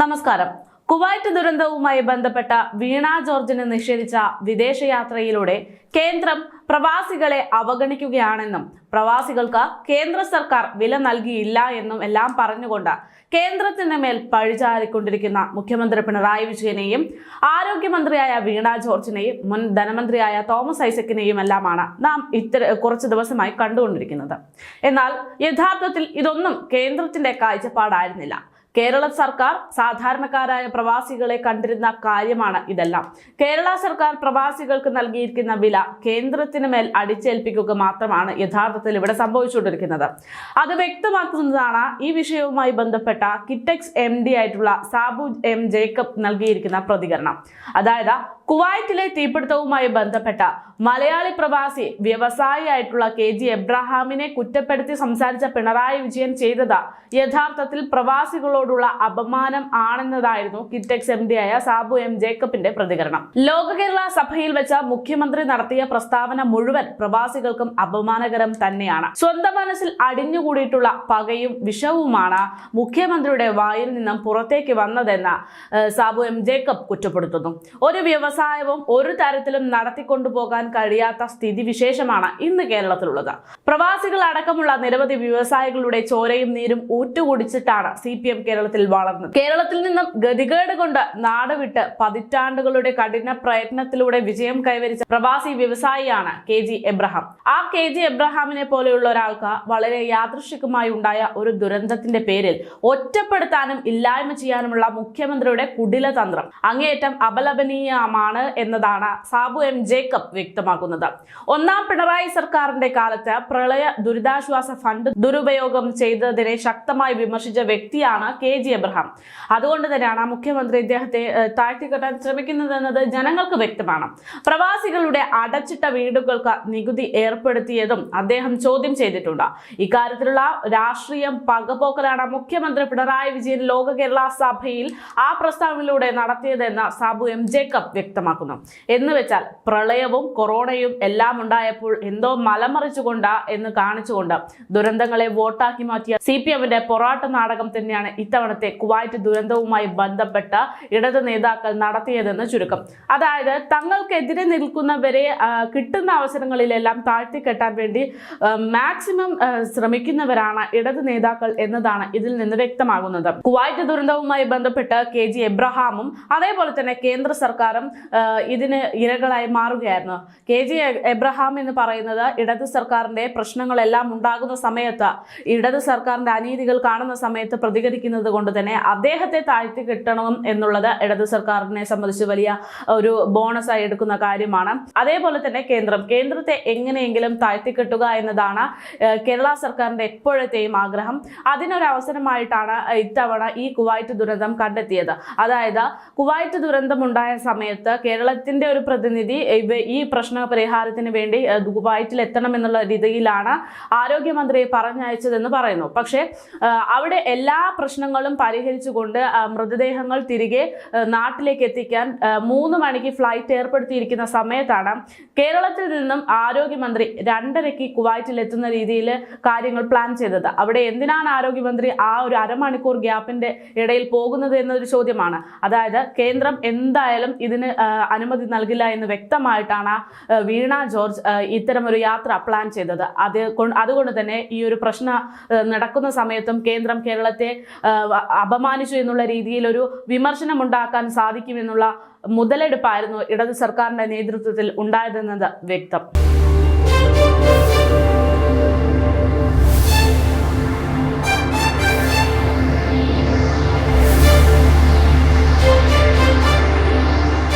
നമസ്കാരം. കുവൈറ്റ് ദുരന്തവുമായി ബന്ധപ്പെട്ട വീണ ജോർജിന് നിഷേധിച്ച വിദേശയാത്രയിലൂടെ കേന്ദ്രം പ്രവാസികളെ അവഗണിക്കുകയാണെന്നും പ്രവാസികൾക്ക് കേന്ദ്ര സർക്കാർ വില നൽകിയില്ല എന്നും എല്ലാം പറഞ്ഞുകൊണ്ട് കേന്ദ്രത്തിന് മേൽ പഴിചാരിക്കൊണ്ടിരിക്കുന്ന മുഖ്യമന്ത്രി പിണറായി വിജയനെയും ആരോഗ്യമന്ത്രിയായ വീണ ജോർജിനെയും മുൻ ധനമന്ത്രിയായ തോമസ് ഐസക്കിനെയും എല്ലാമാണ് നാം ഇത്തര കുറച്ച് ദിവസമായി കണ്ടുകൊണ്ടിരിക്കുന്നത്. എന്നാൽ യഥാർത്ഥത്തിൽ ഇതൊന്നും കേന്ദ്രത്തിന്റെ കാഴ്ചപ്പാടായിരുന്നില്ല. കേരള സർക്കാർ സാധാരണക്കാരായ പ്രവാസികളെ കണ്ടിരുന്ന കാര്യമാണ് ഇതെല്ലാം. കേരള സർക്കാർ പ്രവാസികൾക്ക് നൽകിയിരിക്കുന്ന വില കേന്ദ്രത്തിന് മേൽ അടിച്ചേൽപ്പിക്കുക മാത്രമാണ് യഥാർത്ഥത്തിൽ ഇവിടെ സംഭവിച്ചുകൊണ്ടിരിക്കുന്നത്. അത് വ്യക്തമാക്കുന്നതാണ് ഈ വിഷയവുമായി ബന്ധപ്പെട്ട കിറ്റെക്സ് എം ആയിട്ടുള്ള സാബു എം ജേക്കബ് നൽകിയിരിക്കുന്ന പ്രതികരണം. അതായത് കുവൈറ്റിലെ തീപിടുത്തവുമായി ബന്ധപ്പെട്ട മലയാളി പ്രവാസി വ്യവസായിയായിട്ടുള്ള കെ ജി എബ്രഹാമിനെ കുറ്റപ്പെടുത്തി സംസാരിച്ച പിണറായി വിജയൻ ചെയ്തത് യഥാർത്ഥത്തിൽ പ്രവാസികളോടുള്ള അപമാനം ആണെന്നതായിരുന്നു കിറ്റെക്സ് എം ആയ സാബു എം ജേക്കബിന്റെ പ്രതികരണം. ലോക കേരള സഭയിൽ വെച്ച മുഖ്യമന്ത്രി നടത്തിയ പ്രസ്താവന മുഴുവൻ പ്രവാസികൾക്കും അപമാനകരം തന്നെയാണ്. സ്വന്തം മനസ്സിൽ അടിഞ്ഞുകൂടിയിട്ടുള്ള പകയും വിഷവുമാണ് മുഖ്യമന്ത്രിയുടെ വായിൽ നിന്നും പുറത്തേക്ക് വന്നതെന്ന് സാബു എം ജേക്കബ് കുറ്റപ്പെടുത്തുന്നു. ഒരു വ്യവസായവും ഒരു തരത്തിലും നടത്തിക്കൊണ്ടുപോകാൻ കഴിയാത്ത സ്ഥിതിവിശേഷമാണ് ഇന്ന് കേരളത്തിലുള്ളത്. പ്രവാസികൾ അടക്കമുള്ള നിരവധി വ്യവസായികളുടെ ചോരയും നീരും ഊറ്റുകുടിച്ചിട്ടാണ് സി പി എം കേരളത്തിൽ വളർന്നത്. കേരളത്തിൽ നിന്നും ഗതികേട് കൊണ്ട് നാട് വിട്ട് പതിറ്റാണ്ടുകളുടെ കഠിന പ്രയത്നത്തിലൂടെ വിജയം കൈവരിച്ച പ്രവാസി വ്യവസായിയാണ് കെ ജി എബ്രഹാം. ആ കെ ജെ എബ്രഹാമിനെ പോലെയുള്ള ഒരാൾക്ക് വളരെ യാദൃശികമായി ഉണ്ടായ ഒരു ദുരന്തത്തിന്റെ പേരിൽ ഒറ്റപ്പെടുത്താനും ഇല്ലായ്മ ചെയ്യാനുമുള്ള മുഖ്യമന്ത്രിയുടെ കുടില തന്ത്രം. അങ്ങേയറ്റം അപലപനീയമാണ് എന്നതാണ് സാബു എം ജേക്കബ് വ്യക്തമാക്കുന്നത്. ഒന്നാം പിണറായി സർക്കാരിന്റെ കാലത്ത് പ്രളയ ദുരിതാശ്വാസ ഫണ്ട് ദുരുപയോഗം ചെയ്തതിനെ ശക്തമായി വിമർശിച്ച വ്യക്തിയാണ് കെ ജി എബ്രഹാം അതുകൊണ്ട് തന്നെയാണ് മുഖ്യമന്ത്രി ഇദ്ദേഹത്തെ താഴ്ത്തിക്കെട്ടാൻ ശ്രമിക്കുന്നതെന്നത് ജനങ്ങൾക്ക് വ്യക്തമാണ്. പ്രവാസികളുടെ അടച്ചിട്ട വീടുകൾക്ക് നികുതി ഏർപ്പെടുത്തിയതും അദ്ദേഹം ചോദ്യം ചെയ്തിട്ടുണ്ട്. ഇക്കാര്യത്തിലുള്ള രാഷ്ട്രീയം പകപോക്കലാണ് മുഖ്യമന്ത്രി പിണറായി വിജയൻ ലോക കേരള സഭയിൽ ആ പ്രസ്താവനയിലൂടെ നടത്തിയതെന്ന് സാബു എം ജേക്കബ് വ്യക്തമാക്കുന്നു. എന്ന് വെച്ചാൽ പ്രളയവും കൊറോണയും എല്ലാം ഉണ്ടായപ്പോൾ എന്തോ മലമറിച്ചുകൊണ്ട് എന്ന് കാണിച്ചുകൊണ്ട് ദുരന്തങ്ങളെ വോട്ടാക്കി മാറ്റിയ സി പി എമ്മിന്റെ പൊറാട്ട് നാടകം തന്നെയാണ് ഇത്തവണത്തെ കുവൈറ്റ് ദുരന്തവുമായി ബന്ധപ്പെട്ട ഇടത് നേതാക്കൾ നടത്തിയതെന്ന് ചുരുക്കം. അതായത് തങ്ങൾക്കെതിരെ നിൽക്കുന്നവരെ കിട്ടുന്ന അവസരങ്ങളിലെല്ലാം താഴ്ത്തിക്കെട്ടാൻ വേണ്ടി മാക്സിമം ശ്രമിക്കുന്നവരാണ് ഇടത് നേതാക്കൾ എന്നതാണ് ഇതിൽ നിന്ന് വ്യക്തമാകുന്നത്. കുവൈറ്റ് ദുരന്തവുമായി ബന്ധപ്പെട്ട് കെ ജി എബ്രഹാമും അതേപോലെ തന്നെ കേന്ദ്ര സർക്കാരും ഇതിന് ഇരകളായി മാറുകയായിരുന്നു. കെ ജി എബ്രഹാം എന്ന് പറയുന്നത് ഇടത് സർക്കാരിന്റെ പ്രശ്നങ്ങളെല്ലാം ഉണ്ടാകുന്ന സമയത്ത് ഇടത് സർക്കാരിന്റെ അനീതികൾ കാണുന്ന സമയത്ത് പ്രതികരിക്കുന്നത് കൊണ്ട് തന്നെ അദ്ദേഹത്തെ താഴ്ത്തി കിട്ടണം എന്നുള്ളത് ഇടത് സർക്കാരിനെ സംബന്ധിച്ച് വലിയ ഒരു ബോണസായി എടുക്കുന്ന കാര്യമാണ്. അതേപോലെ തന്നെ കേന്ദ്രം കേന്ദ്രത്തെ എങ്ങനെയെങ്കിലും താഴ്ത്തിക്കെട്ടുക എന്നതാണ് കേരള സർക്കാരിന്റെ എപ്പോഴത്തെയും ആഗ്രഹം. അതിനൊരു അവസരമായിട്ടാണ് ഇത്തവണ ഈ കുവൈറ്റ് ദുരന്തം കണ്ടെത്തിയത്. അതായത് കുവൈറ്റ് ദുരന്തം ഉണ്ടായ സമയത്ത് കേരളത്തിന്റെ ഒരു പ്രതിനിധി ഈ പ്രശ്ന പരിഹാരത്തിന് വേണ്ടി കുവൈറ്റിൽ എത്തണം എന്നുള്ള രീതിയിലാണ് ആരോഗ്യമന്ത്രിയെ പറഞ്ഞയച്ചതെന്ന് പറയുന്നു. പക്ഷേ അവിടെ എല്ലാ പ്രശ്നങ്ങളും പരിഹരിച്ചുകൊണ്ട് മൃതദേഹങ്ങൾ തിരികെ നാട്ടിലേക്ക് എത്തിക്കാൻ മൂന്ന് മണിക്ക് ഫ്ലൈറ്റ് ഏർപ്പെടുത്തിയിരിക്കുന്ന സമയത്താണ് കേരളത്തിൽ നിന്നും ആരോഗ്യമന്ത്രി രണ്ടരയ്ക്ക് കുവൈറ്റിൽ എത്തുന്ന രീതിയിൽ കാര്യങ്ങൾ പ്ലാൻ ചെയ്തത്. അവിടെ എന്തിനാണ് ആരോഗ്യമന്ത്രി ആ ഒരു അരമണിക്കൂർ ഗ്യാപ്പിന്റെ ഇടയിൽ പോകുന്നത് എന്നൊരു ചോദ്യമാണ്. അതായത് കേന്ദ്രം എന്തായാലും ഇതിന് അനുമതി നൽകില്ല എന്ന് വ്യക്തമായിട്ടാണ് വീണ ജോർജ് ഇത്തരം ഇത്തരമൊരു യാത്ര പ്ലാൻ ചെയ്തത്. അത് അതുകൊണ്ട് തന്നെ ഈ ഒരു പ്രശ്ന നടക്കുന്ന സമയത്തും കേന്ദ്രം കേരളത്തെ അപമാനിച്ചു എന്നുള്ള രീതിയിൽ ഒരു വിമർശനം ഉണ്ടാക്കാൻ സാധിക്കുമെന്നുള്ള മുതലെടുപ്പായിരുന്നു ഇടത് സർക്കാരിന്റെ നേതൃത്വത്തിൽ ഉണ്ടായതെന്നത് വ്യക്തം.